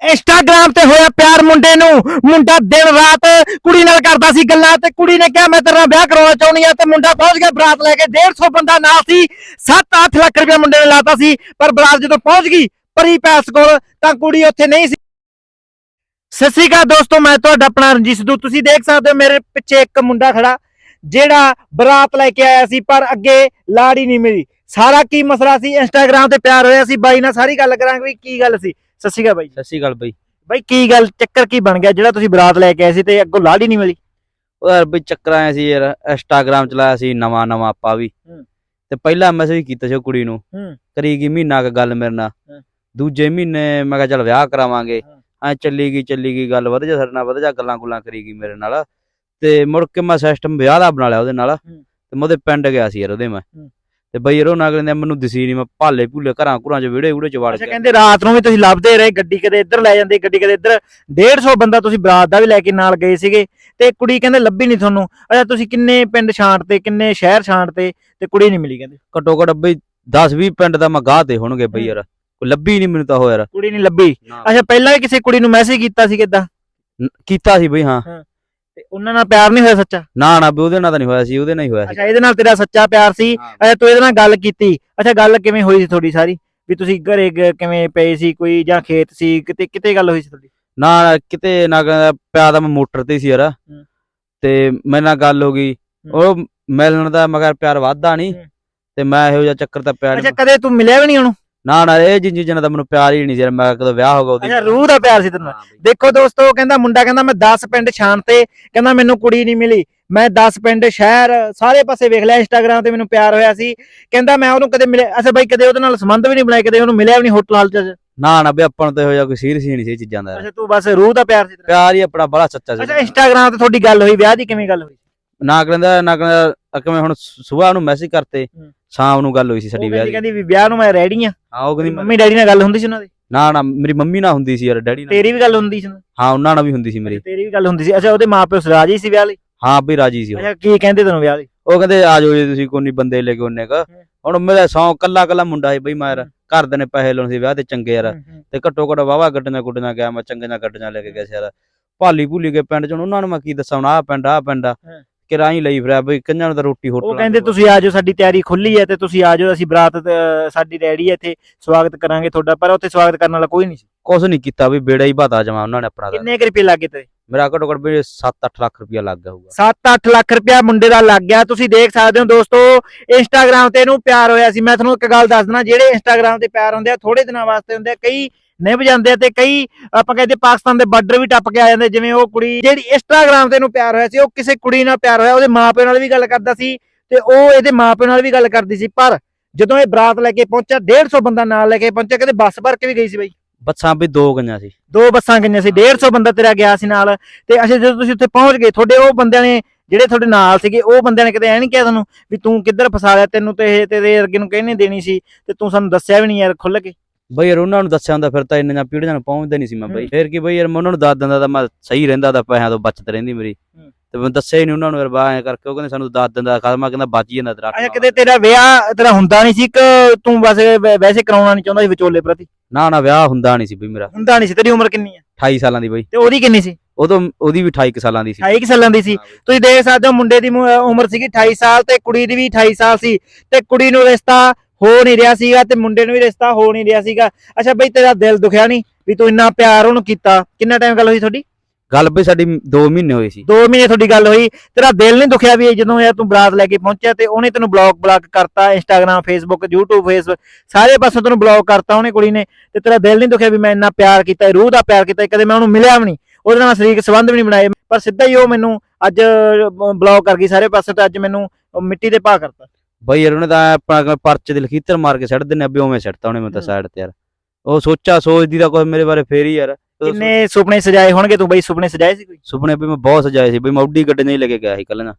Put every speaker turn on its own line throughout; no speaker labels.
Instagram ਤੇ ਹੋਇਆ ਪਿਆਰ ਮੁੰਡੇ ਨੂੰ। ਮੁੰਡਾ ਦਿਨ ਰਾਤ ਕੁੜੀ ਨਾਲ ਕਰਦਾ ਸੀ ਗੱਲਾਂ ਤੇ ਕੁੜੀ ਨੇ ਕਿਹਾ, ਮੈਂ ਤੇਰੇ ਨਾਲ ਵਿਆਹ ਕਰਾਉਣਾ ਚਾਹੁੰਦੀ ਆ ਤੇ ਮੁੰਡਾ ਪਹੁੰਚ ਗਿਆ ਬਰਾਤ ਲੈ ਕੇ। 150 ਬੰਦਾ ਨਾਲ ਸੀ। 7-8 ਲੱਖ ਰੁਪਏ ਮੁੰਡੇ ਨੇ ਲਾਤਾ ਸੀ। ਪਰ ਬਰਾਤ ਜਦੋਂ ਪਹੁੰਚ ਗਈ ਪਰੀ ਪੈਸ ਕੋਲ, ਤਾਂ ਕੁੜੀ ਉੱਥੇ ਨਹੀਂ ਸੀ। ਸਤਿ ਸ਼੍ਰੀ ਅਕਾਲ ਦੋਸਤੋ, ਮੈਂ ਤੁਹਾਡਾ ਆਪਣਾ ਰਣਜੀਤ ਸਿੱਧੂ। ਤੁਸੀਂ ਦੇਖ ਸਕਦੇ ਹੋ ਮੇਰੇ ਪਿੱਛੇ ਇੱਕ ਮੁੰਡਾ ਖੜਾ, ਜਿਹੜਾ ਬਰਾਤ ਲੈ ਕੇ ਆਇਆ ਸੀ, ਪਰ ਅੱਗੇ ਲਾੜੀ ਨਹੀਂ ਮਿਲੀ। ਸਾਰਾ ਕੀ ਮਸਲਾ ਸੀ? ਇੰਸਟਾਗ੍ਰਾਮ ਤੇ ਪਿਆਰ ਹੋਇਆ ਸੀ। ਬਾਈ ਨਾਲ ਸਾਰੀ ਗੱਲ ਕਰਾਂਗੇ ਵੀ ਕੀ ਗੱਲ ਸੀ। ਸਤਿ ਸ਼੍ਰੀ ਅਕਾਲ ਬਾਈ
ਸਤਿ ਸ਼੍ਰੀ ਅਕਾਲ ਬਈ
ਬਾਈ ਕੀ ਗੱਲ ਚੱਕਰ ਕੀ ਬਣ ਗਿਆ ਜਿਹੜਾ ਤੁਸੀਂ ਬਰਾਤ ਲੈ ਕੇ ਆਏ ਸੀ ਤੇ ਅੱਗੋਂ ਲਾੜੀ ਨਹੀਂ ਮਿਲੀ
ਉਹ ਯਾਰ ਬਈ ਚੱਕਰ ਆਇਆ ਸੀ ਯਾਰ ਇੰਸਟਾਗ੍ਰਾਮ ਚਲਾਇਆ ਸੀ ਨਵਾਂ ਨਵਾਂ ਆਪਾਂ ਵੀ। ਤੇ ਪਹਿਲਾ ਮੈਸੇਜ ਕੀਤਾ ਸੀ ਉਹ ਕੁੜੀ ਨੂੰ। ਕਰੀ ਗਈ ਮਹੀਨਾ ਕ ਗੱਲ ਮੇਰੇ ਨਾਲ। ਦੂਜੇ ਮਹੀਨੇ ਮੈਂ ਕਿਹਾ ਚੱਲ ਵਿਆਹ ਕਰਾਵਾਂਗੇ। ਐ ਚੱਲੀ ਗਈ ਚੱਲੀ ਗਈ ਗੱਲ ਵਧ ਜਾ ਸਾਡੇ ਨਾਲ ਵਧ ਜਾ ਗੱਲਾਂ ਗੁੱਲਾਂ ਕਰੀ ਗਈ ਮੇਰੇ ਨਾਲ ਤੇ ਮੁੜ ਕੇ ਮੈਂ ਸਿਸਟਮ ਵਿਆਹ ਦਾ ਬਣਾ ਲਿਆ ਉਹਦੇ ਨਾਲ। ਤੇ ਮੈਂ ਉਹਦੇ ਪਿੰਡ ਗਿਆ ਸੀ ਯਾਰ ਉਹਦੇ ਮੈਂ। ਤੇ ਬਈ ਯਾਰ ਉਹ ਨਾ ਮੈਨੂੰ ਦਿਸੀ ਨਹੀਂ ਮੈਂ ਭਾਲੇ ਭੂਲੇ ਘਰਾਂ ਘੁਰਾਂ ਚ ਵਿੜੇ ਵਿੜੇ ਚ ਵੜ
ਅੱਛਾ
ਗਿਆ।
ਕਹਿੰਦੇ ਰਾਤ ਨੂੰ ਵੀ ਤੁਸੀਂ ਲੱਭਦੇ ਰਹੇ ਗੱਡੀ ਕਦੇ ਇੱਧਰ ਲੈ ਜਾਂਦੇ ਗੱਡੀ ਕਦੇ ਇੱਧਰ। 150 ਬੰਦਾ ਤੁਸੀਂ ਬਰਾਤ ਦਾ ਵੀ ਲੈ ਕੇ ਨਾਲ ਗਏ ਸੀਗੇ ਤੇ ਕੁੜੀ ਕਹਿੰਦੇ ਲੱਭੀ ਨਹੀਂ ਤੁਹਾਨੂੰ। ਅੱਛਾ ਤੁਸੀਂ ਕਿੰਨੇ ਪਿੰਡ ਛਾਂਟ ਤੇ ਕਿੰਨੇ ਸ਼ਹਿਰ ਛਾਂਟ ਤੇ ਤੇ ਕੁੜੀ ਨਹੀਂ ਮਿਲੀ ਕਹਿੰਦੇ।
ਘੱਟੋ ਘੱਟ ਬਈ 10 20 ਪਿੰਡ ਦਾ ਮੈਂ ਗਾਹ ਤੇ ਹੋਣਗੇ ਬਈ
ਹੂੰ।
ਯਾਰ। ਕੋਈ ਲੱਭੀ ਨਹੀਂ ਮੈਨੂੰ ਤਾਂ ਉਹ ਯਾਰ।
ਕੁੜੀ ਨਹੀਂ ਲੱਭੀ। ਅੱਛਾ ਪਹਿਲਾਂ ਵੀ ਕਿਸੇ ਕੁੜੀ ਨੂੰ ਮੈਸੇਜ ਕੀਤਾ ਸੀ ਕਿਦਾਂ?
ਨ- ਕੀਤਾ ਸੀ ਬਈ ਹਾਂ।
ਤੇ ਉਹਨਾਂ ਨਾਲ ਪਿਆਰ ਨਹੀਂ ਹੋਇਆ ਸੱਚਾ?
ਨਾ ਨਾ ਵੀ ਉਹਦੇ ਨਾਲ ਤਾਂ ਨਹੀਂ ਹੋਇਆ ਸੀ ਉਹਦੇ ਨਾਲ ਹੀ ਹੋਇਆ ਸੀ।
ਅੱਛਾ ਇਹਦੇ ਨਾਲ ਤੇਰਾ ਸੱਚਾ ਪਿਆਰ ਸੀ। ਅੱਛਾ ਤੂੰ ਇਹਦੇ ਨਾਲ ਗੱਲ ਕੀਤੀ। ਅੱਛਾ ਗੱਲ ਕਿਵੇਂ ਹੋਈ ਸੀ ਤੁਹਾਡੀ ਸਾਰੀ? ਵੀ ਤੁਸੀਂ ਘਰੇ ਗ- ਕਿਵੇਂ ਪਏ ਸੀ ਕੋਈ ਜਾਂ ਖੇਤ ਸੀ ਕਿਤੇ ਕਿਤੇ ਗੱਲ ਹੋਈ ਸੀ ਤੁਹਾਡੀ?
ਨਾ ਨਾ ਕਿਤੇ ਨਾ ਕਹਿੰਦਾ ਪਿਆ ਤਾਂ ਮੈਂ ਮੋਟਰ ਤੇ ਸੀ ਯਾਰ। ਤੇ ਮੇਰੇ ਨਾਲ ਗੱਲ ਹੋ ਗਈ। ਉਹ ਮਿਲਣ ਦਾ ਮਗਰ ਪਿਆਰ ਵਾਧਾ ਨਹੀਂ।
ਹੂੰ।
ਤੇ ਮੈਂ ਇਹੋ ਜਿਹਾ ਚੱਕਰ ਤਾਂ ਪਿਆ ਨੀ।
ਅੱਛਾ ਕਦੇ ਤੂੰ ਮਿਲਿਆ ਵੀ ਨਹੀਂ ਉਹਨੂੰ?
ਨਾ ਨਾ ਇਹ ਜਿੰਜੀ ਜਨ ਦਾ ਮੈਨੂੰ ਪਿਆਰ ਹੀ ਨਹੀਂ ਸੀ ਯਾਰ ਮੈਂ ਕਦੋਂ ਵਿਆਹ ਹੋ ਗਿਆ ਉਹਦੀ।
ਅੱਛਾ ਰੂਹ ਦਾ ਪਿਆਰ ਸੀ ਤੈਨੂੰ।
ਬਈ।
ਦੇਖੋ ਦੋਸਤੋ ਉਹ ਕਹਿੰਦਾ ਮੁੰਡਾ ਕਹਿੰਦਾ ਮੈਂ 10 ਪਿੰਡ ਛਾਣ ਤੇ ਕਹਿੰਦਾ ਮੈਨੂੰ ਕੁੜੀ ਨਹੀਂ ਮਿਲੀ। ਮੈਂ 10 ਪਿੰਡ ਸ਼ਹਿਰ ਸਾਰੇ ਪਾਸੇ ਵੇਖ ਲਿਆ ਇੰਸਟਾਗ੍ਰam ਤੇ ਮੈਨੂੰ ਪਿਆਰ ਹੋਇਆ ਸੀ। ਕਹਿੰਦਾ ਮੈਂ ਉਹਨੂੰ ਕਦੇ ਮਿਲਿਆ ਅੱਛਾ ਬਾਈ ਕਦੇ ਉਹਦੇ ਨਾਲ ਸੰਬੰਧ ਵੀ ਨਹੀਂ ਬਣਾਏ ਕਦੇ ਉਹਨੂੰ ਮਿਲਿਆ ਵੀ ਨਹੀਂ ਹੋਟਲ ਹਾਲ ਚ
ਨਾ ਨਾ ਵੀ ਆਪਾਂ ਨੂੰ ਤਾਂ ਇਹੋ ਜਿਹਾ ਕੋਈ ਸੀਰੀਅਸ ਹੀ ਨਹੀਂ ਸੀ ਇਹ ਚੀਜ਼ਾਂ ਦਾ। ਯਾਰ।
ਅੱਛਾ ਤੂੰ ਬਸ ਰੂਹ ਦਾ ਪਿਆਰ ਸੀ ਤੇਰਾ।
ਪਿਆਰ ਹੀ ਆਪਣਾ ਬੜਾ ਸੱਚਾ ਸੀ
ਅੱਛਾ ਇੰਸਟਾਗ੍ਰam ਤੇ ਤੁਹਾਡੀ ਗੱਲ ਹੋਈ ਵਿਆਹ ਦੀ ਕਿਵੇਂ ਗੱਲ ਹੋਈ?
ਨਾ ਕਹਿੰਦਾ ਨਾ ਕਹਿੰਦਾ ਕਿਵੇਂ ਹੁਣ ਸਵੇਰ ਨੂੰ ਮੈਸੇਜ ਕਰਤੇ।
ਹੂੰ।
ਸ਼ਾਮ ਨੂੰ ਗੱਲ ਹੋਈ ਸੀ ਸਾਡੀ ਵਿਆਹ ਦੀ।
ਕਹਿੰਦੀ ਵੀ ਵਿਆਹ ਨੂੰ ਮੈਂ ਰੈਡੀ ਆ।
ਹਾਂ ਉਹ ਕਹਿੰਦੀ
ਮੰਮੀ ਡੈਡੀ ਨਾਲ ਗੱਲ ਹੁੰਦੀ ਸੀ ਉਹਨਾਂ ਦੀ?
ਨਾ ਨਾ ਮੇਰੀ ਮੰਮੀ ਨਾਲ ਹੁੰਦੀ ਸੀ ਯਾਰ ਡੈਡੀ ਨਾਲ।
ਤੇਰੀ ਵੀ ਗੱਲ ਹੁੰਦੀ ਸੀ?
ਹਾਂ ਉਹਨਾਂ ਨਾਲ ਵੀ ਹੁੰਦੀ ਸੀ ਮੇਰੀ।
ਤੇਰੀ ਵੀ ਗੱਲ ਹੁੰਦੀ ਸੀ। ਅੱਛਾ ਉਹਦੇ ਮਾਪਿਓ ਰਾਜੀ ਸੀ ਵਿਆਹ ਲਈ?
ਹਾਂ ਵੀ ਰਾਜੀ ਸੀ ਉਹ।
ਅੱਛਾ ਕੀ ਕਹਿੰਦੇ ਤੈਨੂੰ ਵਿਆਹ ਲਈ?
ਉਹ ਕਹਿੰਦੇ ਆ ਜਾਓ ਜੀ ਤੁਸੀਂ ਕੋਈ ਨੀ ਬੰਦੇ ਲੈ ਕੇ ਉਹਨੇ ਕ। ਹੁਣ ਮੇਰਾ ਸੌ ਕੱਲਾ ਕੱਲਾ ਮੁੰਡਾ ਸੀ ਬਈ ਮੈਂ ਯਾਰ। ਘਰ ਦੇ ਨੇ ਪੈਸੇ ਲਾਉਣੇ ਸੀ ਵਿਆਹ ਤੇ ਚੰਗੇ ਯਾਰ। ਤੇ ਘੱਟੋ ਘੱਟ ਵਾਵਾ ਗੱਡੀਆਂ ਗੁੱਡੀਆਂ ਗਿਆ ਮੈਂ ਚੰਗੇ ਨਾਲ ਗੱਡੀਆਂ ਲੈ ਕੇ ਗਿਆ ਸੀ ਯਾਰ। ਭਾਲੀ ਭੂਲੀ ਕੇ ਪਿੰਡ ਚ ਉਹਨਾਂ ਨੂੰ ਮੈਂ ਕੀ ਦੱਸਾਂ ਹੁਣ ਆਹ ਪਿੰਡ ਆ। ਕਿਰਾਈ ਲਈ ਫਿਰਿਆ ਬਈ ਕੰਨਾਂ ਤਾਂ ਰੋਟੀ ਹੋਟਲ
ਉਹ ਕਹਿੰਦੇ ਤੁਸੀਂ ਆ ਜਾਓ ਸਾਡੀ ਤਿਆਰੀ ਖੁੱਲੀ ਹੈ ਤੇ ਤੁਸੀਂ ਆ ਜਾਓ ਅਸੀਂ ਬਰਾਤ ਅਹ, ਸਾਡੀ ਰੈਡੀ ਹੈ ਇੱਥੇ ਸਵਾਗਤ ਕਰਾਂਗੇ ਤੁਹਾਡਾ ਪਰ ਉੱਥੇ ਸਵਾਗਤ ਕਰਨ ਵਾਲਾ ਕੋਈ ਨਹੀਂ ਸੀ।
ਕੁਛ ਨਹੀਂ ਕੀਤਾ ਵੀ ਬੇੜਾ ਹੀ ਬਾਤਾ ਜਮਾ ਉਹਨਾਂ ਨੇ ਆਪਣਾ ਦਾ।
ਕਿੰਨੇ ਕੁ ਰੁਪਏ ਲੱਗੇ ਤੇ?
ਮੇਰਾ ਘੱਟੋ ਘੱਟ ਵੀ 7-8 ਲੱਖ ਰੁਪਇਆ ਲੱਗ ਗਿਆ ਹੋਊਗਾ।
7-8 ਲੱਖ ਰੁਪਇਆ ਮੁੰਡੇ ਦਾ ਲੱਗ ਗਿਆ ਤੁਸੀਂ ਦੇਖ ਸਕਦੇ ਹੋ ਦੋਸਤੋ ਇੰਸਟਾਗ੍ਰam ਤੇ ਇਹਨੂੰ ਪਿਆਰ ਹੋਇਆ ਸੀ। ਮੈਂ ਤੁਹਾਨੂੰ ਇੱਕ ਗੱਲ ਦੱਸ ਦਿੰਦਾ ਜਿਹੜੇ ਇੰਸਟਾਗ੍ਰam ਤੇ ਪਿਆਰ ਹੁੰਦੇ ਆ ਥੋੜੇ ਦਿਨਾਂ ਵਾਸਤੇ ਹੁੰਦੇ ਆ ਕਈ ਨਿਭ ਜਾਂਦੇ ਤੇ ਕਈ ਆਪਾਂ ਕਹਿੰਦੇ ਪਾਕਿਸਤਾਨ ਦੇ ਬਾਰਡਰ ਵੀ ਟੱਪ ਕੇ ਆ ਜਾਂਦੇ ਜਿਵੇਂ ਉਹ ਕੁੜੀ ਜਿਹੜੀ ਇੰਸਟਾਗ੍ਰam ਤੇ ਇਹਨੂੰ ਪਿਆਰ ਹੋਇਆ ਸੀ ਉਹ ਕਿਸੇ ਕੁੜੀ ਨਾਲ ਪਿਆਰ ਹੋਇਆ ਉਹਦੇ ਮਾਪਿਆਂ ਨਾਲ ਵੀ ਗੱਲ ਕਰਦਾ ਸੀ ਤੇ ਉਹ ਇਹਦੇ ਮਾਪਿਆਂ ਨਾਲ ਵੀ ਗੱਲ ਕਰਦੀ ਸੀ। ਪਰ ਜਦੋਂ ਇਹ ਬਰਾਤ ਲੈ ਕੇ ਪਹੁੰਚਿਆ 150 ਬੰਦਾ ਨਾਲ ਲੈ ਕੇ ਪਹੁੰਚਿਆ ਕਹਿੰਦੇ ਬੱਸ ਭਰ ਕੇ ਵੀ ਗਈ ਸੀ ਬਾਈ।
ਬੱਸਾਂ ਵੀ ਦੋ ਗਈਆਂ ਸੀ।
ਦੋ ਬੱਸਾਂ ਗਈਆਂ ਸੀ 150 ਬੰਦਾ ਤੇਰਾ ਗਿਆ ਸੀ ਨਾਲ। ਤੇ ਅੱਛਾ ਜਦੋਂ ਤੁਸੀਂ ਉੱਥੇ ਪਹੁੰਚ ਗਏ ਤੁਹਾਡੇ ਉਹ ਬੰਦਿਆਂ ਨੇ ਜਿਹੜੇ ਤੁਹਾਡੇ ਨਾਲ ਸੀਗੇ ਉਹ ਬੰਦਿਆਂ ਨੇ ਕਿਤੇ ਐ ਨਹੀਂ ਕਿਹਾ ਤੁਹਾਨੂੰ ਵੀ ਤੂੰ ਕਿੱਧਰ ਫਸਾ ਲਿਆ ਤੈਨੂੰ ਤੇ ਇਹ ਤੇਰੇ ਅੱਗੇ ਨੂੰ ਕਹਿਣੀ ਦੇਣੀ ਸੀ ਤੇ ਤੂੰ ਸਾਨੂੰ ਦੱਸਿਆ ਵੀ ਨਹੀਂ ਯਾਰ ਖੁੱਲ ਕੇ।
ਬਈ ਯਾਰ ਉਹਨਾਂ ਨੂੰ ਦੱਸਿਆ ਹੁੰਦਾ ਫਿਰ ਤਾਂ ਇੰਨੀਆਂ ਪੀੜ੍ਹੀਆਂ ਨੂੰ ਪਹੁੰਚਦੇ ਨਹੀਂ ਸੀ ਮੈਂ ਬਈ। ਫਿਰ ਕੀ ਬਈ ਯਾਰ ਮੈਂ ਉਹਨਾਂ ਨੂੰ ਦੱਸ ਦਿੰਦਾ ਤਾਂ ਮੈਂ ਸਹੀ ਰਹਿੰਦਾ ਤਾਂ ਪੈਸਿਆਂ ਤੋਂ ਬਚਤ ਰਹਿੰਦੀ ਮੇਰੀ। ਤੇ ਮੈਂ ਦੱਸਿਆ ਹੀ ਨਹੀਂ ਉਹਨਾਂ ਨੂੰ ਯਾਰ ਬਾਹ ਕਰਕੇ ਉਹ ਕਹਿੰਦੇ ਸਾਨੂੰ ਦੱਸ ਦਿੰਦਾ ਖਾਦਮਾ ਕਹਿੰਦਾ ਬਚ ਹੀ ਜਾਂਦਾ ਤੇਰਾ
ਅੱਛਾ ਕਿਤੇ ਤੇਰਾ ਵਿਆਹ ਤੇਰਾ ਹੁੰਦਾ ਨਹੀਂ ਸੀ ਕਿ ਤੂੰ ਬਸ ਵੈਸੇ ਕਰਾਉਣਾ ਨਹੀਂ ਚਾਹੁੰਦਾ ਸੀ ਵਿਚੋਲੇ ਪ੍ਰਤੀ?
ਨਾ ਨਾ ਵਿਆਹ ਹੁੰਦਾ ਨਹੀਂ ਸੀ ਬਈ ਮੇਰਾ।
ਹੁੰਦਾ ਨਹੀਂ ਸੀ ਤੇਰੀ ਉਮਰ ਕਿੰਨੀ ਹੈ?
28 ਸਾਲਾਂ ਦੀ ਬਈ।
ਤੇ ਉਹਦੀ ਕਿੰਨੀ ਸੀ?
ਉਦੋਂ ਉਹਦੀ ਵੀ 28 ਕੁ ਸਾਲਾਂ ਦੀ ਸੀ।
28 ਕੁ ਸਾਲਾਂ ਦੀ ਸੀ। ਤੁਸੀਂ ਦੇਖ ਸਕਦੇ ਹੋ ਮੁੰਡੇ ਦੀ ਉਮਰ ਸੀਗੀ 28 ਸਾਲ ਤੇ ਕੁੜੀ ਦੀ ਵੀ 28 ਸਾਲ ਸੀ। ਤੇ ਕੁੜੀ ਨੂੰ ਰਿਸ਼ਤਾ ਹੋ ਨਹੀਂ ਰਿਹਾ ਸੀਗਾ ਤੇ ਮੁੰਡੇ ਨੂੰ ਵੀ ਰਿਸ਼ਤਾ ਹੋ ਨਹੀਂ ਰਿਹਾ ਸੀਗਾ। ਅੱਛਾ ਬਈ ਤੇਰਾ ਦਿਲ ਦੁਖਿਆ ਨਹੀਂ ਵੀ ਤੂੰ ਇੰਨਾ ਪਿਆਰ ਉਹਨੂੰ ਕੀਤਾ? ਕਿੰਨਾ ਟਾਈਮ ਗੱਲ ਹੋਈ ਤੁਹਾਡੀ?
ਗੱਲ ਬਈ ਸਾਡੀ 2 ਮਹੀਨੇ ਹੋਏ ਸੀ।
2 ਮਹੀਨੇ ਤੁਹਾਡੀ ਗੱਲ ਹੋਈ। ਤੇਰਾ ਦਿਲ ਨਹੀਂ ਦੁਖਿਆ ਵੀ ਇਹ ਜਦੋਂ ਯਾਰ ਤੂੰ ਬਰਾਤ ਲੈ ਕੇ ਪਹੁੰਚਿਆ ਤੇ ਉਹਨੇ ਤੈਨੂੰ ਬਲੌਕ ਬਲੌਕ ਕਰਤਾ ਇੰਸਟਾਗ੍ਰam ਫੇਸਬੁੱਕ YouTube ਫੇਸਬੁੱਕ ਸਾਰੇ ਪਾਸੋਂ ਤੈਨੂੰ ਬਲੌਕ ਕਰਤਾ ਉਹਨੇ ਕੁੜੀ ਨੇ ਤੇ ਤੇਰਾ ਦਿਲ ਨਹੀਂ ਦੁਖਿਆ ਵੀ ਮੈਂ ਇੰਨਾ ਪਿਆਰ ਕੀਤਾ ਰੂਹ ਦਾ ਪਿਆਰ ਕੀਤਾ ਕਦੇ ਮੈਂ ਉਹਨੂੰ ਮਿਲਿਆ ਵੀ ਨਹੀਂ ਉਹਦੇ ਨਾਲ ਸਰੀਰਕ ਸੰਬੰਧ ਵੀ ਨਹੀਂ ਬਣਾਏ। ਪਰ ਸਿੱਧਾ ਹੀ ਉਹ ਮੈਨੂੰ ਅੱਜ ਬਲੌਕ ਕਰ ਗਈ ਸਾਰੇ ਪਾਸੇ ਤੇ ਅੱਜ ਮੈਨੂੰ ਮਿੱਟੀ ਦੇ ਭਾਅ ਕਰਤਾ।
ਬਈ ਯਾਰ ਉਹਨੇ ਤਾਂ ਆਪਣਾ ਪਰਚੇ ਦੇ ਲਖੀਤਰ ਮਾਰ ਕੇ ਛੱਡ ਦਿੰਨੇ ਅੱਬੇ ਉਵੇਂ ਛੱਡਤਾ ਉਹਨੇ ਮੈਨੂੰ ਤਾਂ
ਹੂੰ।
ਸਾਈਡ ਤੇ ਯਾਰ। ਉਹ ਸੋਚਾ ਸੋਚਦੀ ਦਾ ਕੁਝ ਮੇਰੇ ਬਾਰੇ ਫੇਰ ਹੀ ਯਾਰ।
ਕਿੰਨੇ ਸੁਪਨੇ ਸਜਾਏ ਹੋਣਗੇ ਤੂੰ ਬਈ? ਸੁਪਨੇ ਸਜਾਏ ਸੀ ਕੋਈ?
ਸੁਪਨੇ ਵੀ ਮੈਂ ਬਹੁਤ ਸਜਾਏ ਸੀ ਬਈ ਮੈਂ ਉੱਡੀ ਗੱਡੀ ਨਹੀਂ ਲੈ ਕੇ ਗਿਆ ਸੀ ਕੱਲ ਨਾ।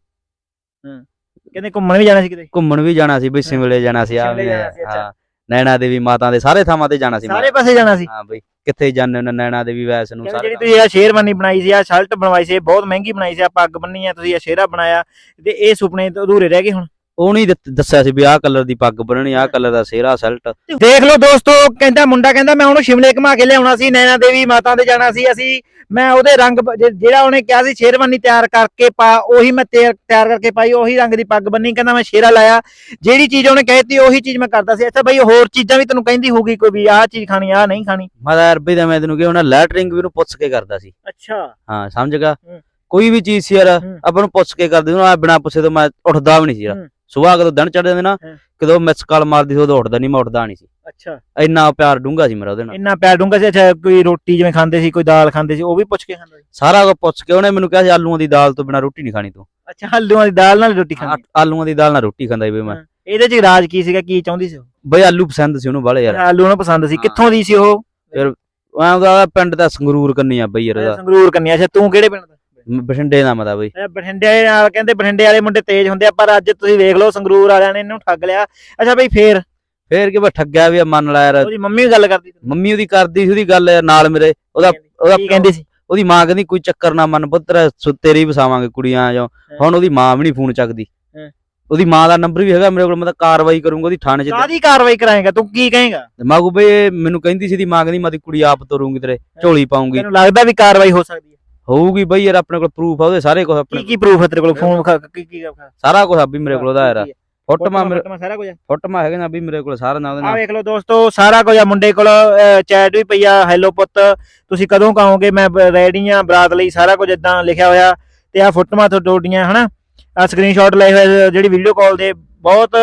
ਕਹਿੰਦੇ ਘੁੰਮਣ ਵੀ ਜਾਣਾ ਸੀ ਕਿਤੇ?
ਘੁੰਮਣ ਵੀ ਜਾਣਾ ਸੀ ਬਈ ਸਿਮਲੇ ਜਾਣਾ ਸੀ ਆ
ਜਾਣਾ।
ਹਾਂ। ਨੈਣਾ ਦੇਵੀ ਮਾਤਾ ਦੇ ਸਾਰੇ ਥਾਵਾਂ ਤੇ ਜਾਣਾ ਸੀ ਮੈਂ।
ਸਾਰੇ ਪਾਸੇ ਜਾਣਾ ਸੀ?
ਹਾਂ ਬਈ ਕਿੱਥੇ ਜਾਂਦੇ ਹੁੰਦੇ ਨੈਣਾ ਦੇਵੀ ਵੈਸ ਨੂੰ ਸਾਰੇ
ਜਿਹੜੀ ਤੁਸੀਂ ਇਹ ਸ਼ੇਰਵਾਨੀ ਬਣਾਈ ਸੀ ਆ ਸ਼ਰਟ ਬਣਵਾਈ ਸੀ ਬਹੁਤ ਮਹਿੰਗੀ ਬਣਾਈ ਸੀ ਆ ਪੱਗ ਬੰਨੀ ਆ ਤੁਸੀਂ ਇਹ ਸ਼ੇਰਾ ਬਣਾਇਆ। ਤੇ ਇਹ ਸੁਪਨੇ ਅਧੂਰੇ ਰਹਿ ਗਏ ਹੁਣ।
ਉਹਨੇ ਦੱਸਿਆ ਸੀ ਵੀ ਆਹ ਕਲਰ ਦੀ ਪੱਗ ਬੰਨਣੀ ਆਹ ਕਲਰ ਦਾ ਸਿਹਰਾ ਸੈਲਟ।
ਦੇਖ ਲਓ ਦੋਸਤੋ ਕਹਿੰਦਾ ਮੁੰਡਾ ਕਹਿੰਦਾ ਮੈਂ ਉਹਨੂੰ ਸ਼ਿਮਲੇ ਘੁਮਾ ਕੇ ਲਿਆਉਣਾ ਸੀ ਨੈਣਾ ਦੇਵੀ ਮਾਤਾ ਦੇ ਜਾਣਾ ਸੀ ਅਸੀਂ। ਮੈਂ ਉਹਦੇ ਰੰਗ ਜਿ- ਜਿਹੜਾ ਉਹਨੇ ਕਿਹਾ ਸੀ ਸ਼ੇਰਵਾਨੀ ਤਿਆਰ ਕਰਕੇ ਪਾ ਉਹੀ ਮੈਂ ਤਿਆਰ ਤਿਆਰ ਕਰਕੇ ਪਾਈ ਉਹੀ ਰੰਗ ਦੀ ਪੱਗ ਬੰਨੀ ਕਹਿੰਦਾ ਮੈਂ ਸ਼ੇਰਾ ਲਾਇਆ। ਜਿਹੜੀ ਚੀਜ਼ ਉਹਨੇ ਕਹਿਤੀ ਉਹੀ ਚੀਜ਼ ਮੈਂ ਕਰਦਾ ਸੀ। ਅੱਛਾ ਬਈ ਹੋਰ ਚੀਜ਼ਾਂ ਵੀ ਤੈਨੂੰ ਕਹਿੰਦੀ ਹੋਊਗੀ ਕੋਈ ਵੀ ਆਹ ਚੀਜ਼ ਖਾਣੀ ਆਹ ਨਹੀਂ ਖਾਣੀ।
ਮੈਂ ਤਾਂ ਅਰਬੀ ਦਾ ਮੈਂ ਤੈਨੂੰ ਕਿਹਾ ਉਹਨਾਂ ਲੈਟਰਿੰਗ ਵੀ ਉਹਨੂੰ ਪੁੱਛ ਕੇ ਕਰਦਾ ਸੀ।
ਅੱਛਾ।
ਹਾਂ ਸਮਝ ਗਿਆ?
ਹੂੰ।
ਕੋਈ ਵੀ ਚੀਜ਼ ਸੀ ਯਾਰ
ਹੂੰ।
ਆਪਾਂ ਨੂੰ ਪੁੱਛ ਕੇ ਕਰਦੇ ਉਹਨੂੰ ਬਿਨਾ ਪੁੱਛੇ ਤੋਂ ਮੈਂ ਉੱਠਦਾ ਵੀ ਨਹੀਂ ਸੀ ਯਾਰ।
ਹੂੰ।
ਸਵੇਰ ਕਦੋਂ ਦਿਨ ਚੜ ਜਾਂਦੇ ਨਾ। ਕਦੋਂ ਮਿਸ ਕਾਲ ਮਾਰਦੀ ਸੀ ਉਦੋਂ ਉੱਠਦਾ ਨਹੀਂ ਮੈਂ ਉੱਠਦਾ ਨਹੀਂ ਸੀ।
ਅੱਛਾ।
ਇੰਨਾ ਪਿਆਰ ਡੂੰਗਾ ਸੀ ਮੇਰਾ ਉਹਦੇ ਨਾਲ।
ਇੰਨਾ ਪਿਆਰ ਡੂੰਗਾ ਸੀ ਅੱਛਾ ਕੋਈ ਰੋਟੀ ਜਿਵੇਂ ਖਾਂਦੇ ਸੀ ਕੋਈ ਦਾਲ ਖਾਂਦੇ ਸੀ ਉਹ ਵੀ ਪੁੱਛ ਕੇ ਖਾਂਦਾ ਸੀ?
ਸਾਰਾ ਕੁਝ ਪੁੱਛ ਕੇ ਉਹਨੇ ਮੈਨੂੰ ਕਿਹਾ ਸੀ ਆਲੂਆਂ ਦੀ ਦਾਲ ਤੋਂ ਬਿਨਾ ਰੋਟੀ ਨਹੀਂ ਖਾਣੀ ਤੂੰ।
ਅੱਛਾ ਆਲੂਆਂ ਦੀ ਦਾਲ ਨਾਲ ਰੋਟੀ ਖਾਂਦੀ?
ਆਲੂਆਂ ਦੀ ਦਾਲ ਨਾਲ ਰੋਟੀ ਖਾਂਦਾ ਸੀ ਬਈ ਮੈਂ।
ਇਹਦੇ ਚ ਰਾਜ ਕੀ ਸੀਗਾ ਕੀ ਚਾਹੁੰਦੀ ਸੀ ਉਹ?
ਬਈ ਆਲੂ ਪਸੰਦ ਸੀ ਉਹਨੂੰ ਬਾਲੇ ਯਾਰ।
ਆਲੂ ਉਹਨੂੰ ਪਸੰਦ ਸੀ। ਕਿੱਥੋਂ ਦੀ ਸੀ ਉਹ?
ਮੈਂ ਉਹਦਾ ਪਿੰਡ ਦਾ ਸੰਗਰੂਰ ਕੰਨੀ ਆ ਬਈ ਯਾਰ
ਸੰਗਰੂਰ ਕੰਨਿਆ। ਅੱਛਾ ਤੂੰ ਕਿਹੜੇ ਪਿੰਡ ਦਾ?
ਬਠਿੰਡੇ ਦਾ ਮਤਾ ਬਈ।
ਇਹ ਬਠਿੰਡੇ ਵਾਲੇ ਨਾਲ ਕਹਿੰਦੇ ਬਠਿੰਡੇ ਵਾਲੇ ਮੁੰਡੇ ਤੇਜ਼ ਹੁੰਦੇ ਆ ਪਰ ਅੱਜ ਤੁਸੀਂ ਵੇਖ ਲਓ ਸੰਗਰੂਰ ਵਾਲਿਆਂ ਨੇ ਇਹਨੂੰ ਠੱਗ ਲਿਆ। ਅੱਛਾ ਬਈ ਫੇਰ?
ਫੇਰ ਕਿ ਬਈ ਠੱਗਿਆ ਵੀ ਆ, ਮੰਨ ਲੈ ਯਾਰ।
ਉਹਦੀ ਮੰਮੀ ਗੱਲ ਕਰਦੀ ਸੀ।
ਮੰਮੀ ਉਹਦੀ ਕਰਦੀ ਸੀ ਉਹਦੀ ਗੱਲ ਯਾਰ ਨਾਲ ਮੇਰੇ। ਉਹਦਾ ਉਹਦਾ
ਕੀ ਕਹਿੰਦੀ ਸੀ?
ਉਹਦੀ ਮਾਂ ਕਹਿੰਦੀ ਕੋਈ ਚੱਕਰ ਨਾ ਮੰਨ ਪੁੱਤਰ ਸੁ- ਤੇਰੀ ਵਸਾਵਾਂਗੇ ਕੁੜੀਆਂ ਜੋ ਹੁਣ ਉਹਦੀ ਮਾਂ ਵੀ ਨਹੀਂ ਫੋਨ ਚੱਕਦੀ।
ਹਾਂ।
ਉਹਦੀ ਮਾਂ ਦਾ ਨੰਬਰ ਵੀ ਹੈਗਾ ਮੇਰੇ ਕੋਲ ਮੈਂ ਤਾਂ ਕਾਰਵਾਈ ਕਰੂੰਗਾ ਉਹਦੀ ਥਾਣੇ 'ਚ
ਕਾਦੀ ਕਾਰਵਾਈ ਕਰਾਏਗਾ? ਤੂੰ ਕੀ ਕਹੇਗਾ?
ਮਾਂ ਕੋ ਬਈ ਇਹ ਮੈਨੂੰ ਕਹਿੰਦੀ ਸੀ ਦੀ ਮਾਂ ਕਹਿੰਦੀ ਮੈਂ ਦੀ ਕੁੜੀ ਆਪ ਤੋਰੂੰਗੀ ਤੇਰੇ ਝੋਲੀ ਪਾਉਂਗੀ।
ਤੈਨੂੰ ਲੱਗਦਾ ਵੀ ਕਾਰਵਾਈ ਹੋ ਸਕਦੀ
ਹੋਊਗੀ ਬਈ ਯਾਰ ਆਪਣੇ ਕੋਲ ਪ੍ਰੂਫ ਆ ਉਹਦੇ ਸਾਰੇ ਕੁਝ
ਕੀ
ਆਪਣੇ
ਕੀ ਪ੍ਰੂਫ ਹੈ ਤੇਰੇ ਕੋਲ? ਫੋਨ ਵਿਖਾ ਕੀ ਕੀ
ਸਾਰਾ ਕੁਝ ਆ ਵੀ ਮੇਰੇ ਕੋਲ ਉਹਦਾ ਯਾਰ। ਮੇਰੇ
ਫੋਟੋਆਂ ਸਾਰਾ ਕੁਝ
ਫੋਟੋਆਂ ਹੈਗੇ ਨਾ ਵੀ ਮੇਰੇ ਕੋਲ ਸਾਰਾ ਨਾ ਉਹਦੇ
ਆ
ਨਾਲ
ਵੇਖ ਲਓ ਦੋਸਤੋ ਸਾਰਾ ਕੁਝ ਆ। ਮੁੰਡੇ ਕੋਲ ਚੈਟ ਵੀ ਪਈ ਆ। ਹੈਲੋ ਪੁੱਤ ਤੁਸੀਂ ਕਦੋਂ ਕਹੋਗੇ ਮੈਂ ਰੈਡੀ ਆ ਬਰਾਤ ਲਈ? ਸਾਰਾ ਕੁਝ ਇਦਾਂ ਲਿਖਿਆ ਹੋਇਆ ਤੇ ਆ ਫੋਟੋਆਂ ਤੋਂ ਡੋਡੀਆਂ ਹਨਾ? ਆ ਸਕਰੀਨਸ਼ਾਟ ਲਏ ਹੋਏ ਜਿਹੜੀ ਵੀਡੀਓ ਕਾਲ ਦੇ ਬਹੁਤ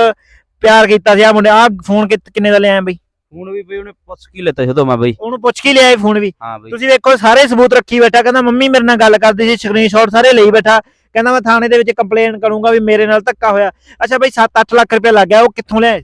ਪਿਆਰ ਕੀਤਾ ਸੀ ਆ ਮੁੰਡੇ। ਆ ਫੋਨ ਕਿੰਨੇ ਦਾ ਲਿਆਇਆ ਬਈ?
ਹੁਣ ਵੀ ਬਈ ਉਹਨੇ ਪੁੱਛ ਕੀ ਲੈਤਾ ਉਦੋਂ ਮੈਂ ਬਈ।
ਉਹਨੂੰ ਪੁੱਛ ਕੇ ਲਿਆਏ ਫੋਨ ਵੀ।
ਹਾਂ ਬਈ।
ਤੁਸੀਂ ਵੇਖੋ ਸਾਰੇ ਸਬੂਤ ਰੱਖੀ ਬੈਠਾ ਕਹਿੰਦਾ ਮੰਮੀ ਮੇਰੇ ਨਾਲ ਗੱਲ ਕਰਦੀ ਸੀ ਸਕਰੀਨਸ਼ਾਟ ਸਾਰੇ ਲਈ ਬੈਠਾ। ਕਹਿੰਦਾ ਮੈਂ ਥਾਣੇ ਦੇ ਵਿੱਚ ਕੰਪਲੇਨ ਕਰੂੰਗਾ ਵੀ ਮੇਰੇ ਨਾਲ ਧੱਕਾ ਹੋਇਆ। ਅੱਛਾ ਬਈ 7-8 ਲੱਖ ਰੁਪਏ ਲੱਗ ਗਿਆ ਉਹ ਕਿੱਥੋਂ ਲਿਆਏ